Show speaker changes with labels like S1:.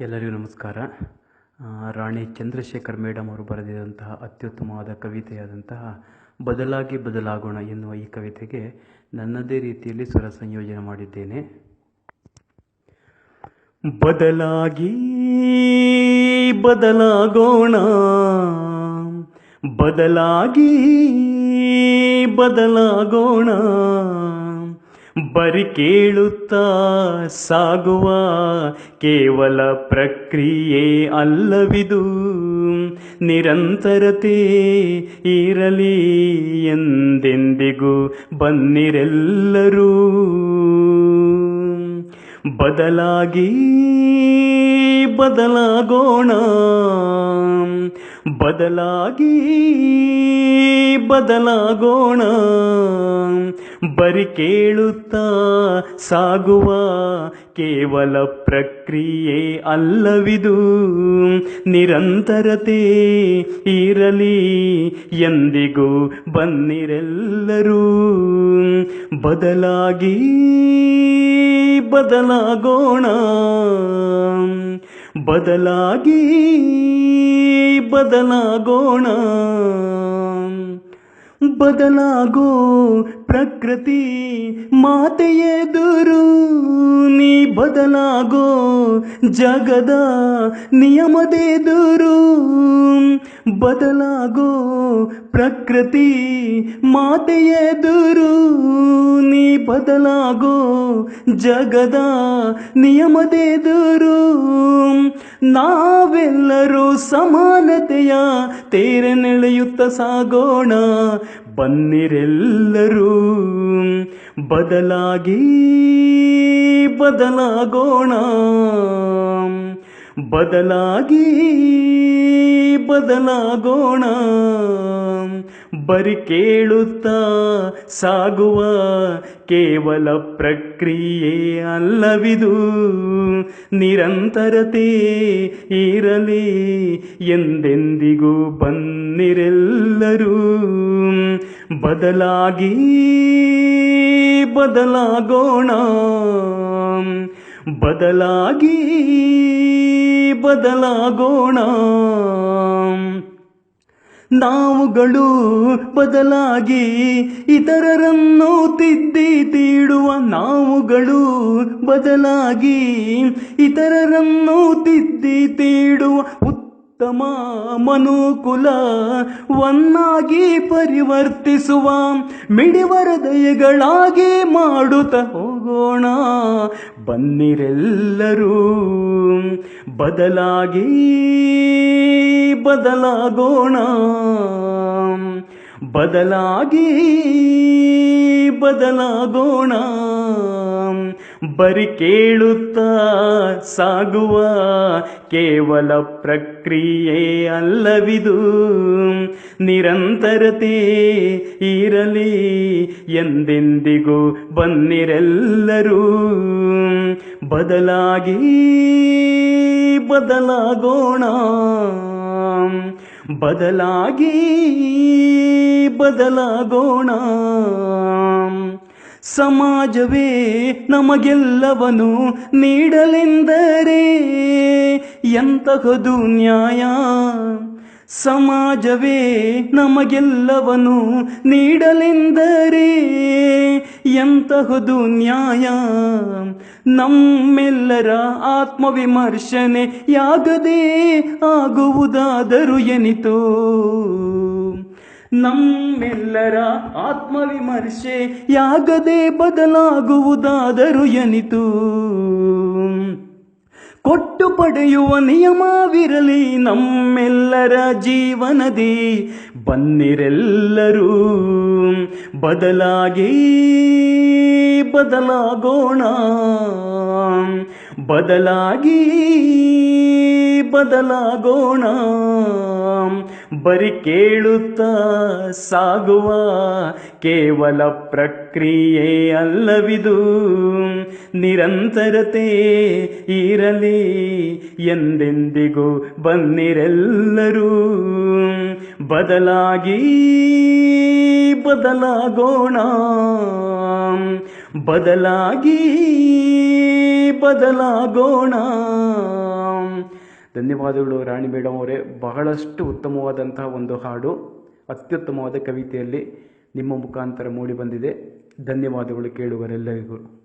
S1: ಎಲ್ಲರಿಗೂ ನಮಸ್ಕಾರ. ರಾಣಿ ಚಂದ್ರಶೇಖರ್ ಮೇಡಮ್ ಅವರು ಬರೆದಿದಂತಹ ಅತ್ಯುತ್ತಮವಾದ ಕವಿತೆಯಾದಂತಹ ಬದಲಾಗಿ ಬದಲಾಗೋಣ ಎನ್ನುವ ಈ ಕವಿತೆಗೆ ನನ್ನದೇ ರೀತಿಯಲ್ಲಿ ಸ್ವರ ಸಂಯೋಜನೆ ಮಾಡಿದ್ದೇನೆ. ಬದಲಾಗಿ ಬದಲಾಗೋಣ ಬದಲಾಗಿ ಬದಲಾಗೋಣ. ಬರಿ ಕೇಳುತ್ತಾ ಸಾಗುವ ಕೇವಲ ಪ್ರಕ್ರಿಯೆ ಅಲ್ಲವಿದು. ನಿರಂತರತೆ ಇರಲಿ ಎಂದೆಂದಿಗೂ ಬನ್ನಿರೆಲ್ಲರೂ. ಬದಲಾಗಿ ಬದಲಾಗೋಣ. ಬದಲಾಗಿ ಬದಲಾಗೋಣ. ಬರಿ ಕೇಳುತ್ತಾ ಸಾಗುವ ಕೇವಲ ಪ್ರಕ್ರಿಯೆ ಅಲ್ಲವಿದು. ನಿರಂತರತೆ ಇರಲಿ ಎಂದಿಗೂ ಬನ್ನಿರೆಲ್ಲರೂ ಬದಲಾಗಿ ಬದಲಾಗೋಣ. ಬದಲಾಗಿ ಬದಲಾಗೋಣ. ಬದಲಾಗೋ ಪ್ರಕೃತಿ ಮಾತೆಯೆದುರು, ನೀ ಬದಲಾಗೋ ಜಗದ ನಿಯಮದೆದುರು, ಬದಲಾಗೋ ಪ್ರಕೃತಿ ಮಾತೆಯೆದುರು, ನೀ ಬದಲಾಗೋ ಜಗದ ನಿಯಮದೆದುರು. ನಾವೆಲ್ಲರೂ ಸಮಾನತೆಯ ತೇರನೆಳೆಯುತ್ತ ಸಾಗೋಣ ಬನ್ನಿರೆಲ್ಲರೂ ಬದಲಾಗಿ ಬದಲಾಗೋಣ. ಬದಲಾಗಿ ಬದಲಾಗೋಣ. ಬರಿ ಕೇಳುತ್ತಾ ಸಾಗುವ ಕೇವಲ ಪ್ರಕ್ರಿಯೆ ಅಲ್ಲವಿದು. ನಿರಂತರತೆ ಇರಲಿ ಎಂದೆಂದಿಗೂ ಬನ್ನಿರೆಲ್ಲರೂ. ಬದಲಾಗಿ ಬದಲಾಗೋಣ. ಬದಲಾಗಿ ಬದಲಾಗೋಣ. ನಾವುಗಳು ಬದಲಾಗಿ ಇತರರನ್ನು ತಿದ್ದಿ ತೀಡುವ ನಾವುಗಳು ಬದಲಾಗಿ ಇತರರನ್ನು ತಿದ್ದಿ ತೀಡುವ ಉತ್ತಮ ಮನುಕುಲವನ್ನಾಗಿ ಪರಿವರ್ತಿಸುವ ಮಿಡಿವರದಯಗಳಾಗಿ ಮಾಡುತ್ತ ಹೋಗೋಣ. ಬನ್ನಿರೆಲ್ಲರೂ ಬದಲಾಗಿ ಬದಲಾಗೋಣ. ಬದಲಾಗಿ ಬದಲಾಗೋಣ. ಬರಿ ಕೇಳುತ್ತಾ ಸಾಗುವ ಕೇವಲ ಪ್ರಕ್ರಿಯೆ ಅಲ್ಲವಿದು. ನಿರಂತರತೆ ಇರಲಿ ಎಂದೆಂದಿಗೂ ಬನ್ನಿರೆಲ್ಲರೂ. ಬದಲಾಗಿ ಬದಲಾಗೋಣ. ಬದಲಾಗಿ ಬದಲಾಗೋಣ. ಸಮಾಜವೇ ನಮಗೆಲ್ಲವನು ನೀಡಲೆಂದರೆ ಎಂತಹದು ನ್ಯಾಯ? ಸಮಾಜವೇ ನಮಗೆಲ್ಲವನು ನೀಡಲೆಂದರೆ ಎಂತಹದು ನ್ಯಾಯ? ನಮ್ಮೆಲ್ಲರ ಆತ್ಮವಿಮರ್ಶನೆ ಯಾಗದೇ ಆಗುವುದಾದರೂ ಎನಿತೋ. ನಮ್ಮೆಲ್ಲರ ಆತ್ಮವಿಮರ್ಶೆ ಯಾಗದೆ ಬದಲಾಗುವುದಾದರೂ ಎನಿತು. ಕೊಟ್ಟು ಪಡೆಯುವ ನಿಯಮವಿರಲಿ ನಮ್ಮೆಲ್ಲರ ಜೀವನದಿ, ಬನ್ನಿರೆಲ್ಲರೂ ಬದಲಾಗಿ ಬದಲಾಗೋಣ. ಬದಲಾಗಿ ಬದಲಾಗೋಣ. ಬರಿ ಕೇಳುತ್ತಾ ಸಾಗುವ ಕೇವಲ ಪ್ರಕ್ರಿಯೆ ಅಲ್ಲವಿದು. ನಿರಂತರತೆ ಇರಲಿ ಎಂದೆಂದಿಗೂ ಬನ್ನಿರೆಲ್ಲರೂ. ಬದಲಾಗಿ ಬದಲಾಗೋಣ. ಬದಲಾಗಿ ಬದಲಾಗೋಣ. ಧನ್ಯವಾದಗಳು ರಾಣಿ ಮೇಡಮ್ ಅವರೇ. ಬಹಳಷ್ಟು ಉತ್ತಮವಾದಂತಹ ಒಂದು ಹಾಡು, ಅತ್ಯುತ್ತಮವಾದ ಕವಿತೆಯಲ್ಲಿ ನಿಮ್ಮ ಮುಖಾಂತರ ಮೂಡಿ ಬಂದಿದೆ. ಧನ್ಯವಾದಗಳು ಕೇಳುಗರೆಲ್ಲರಿಗೂ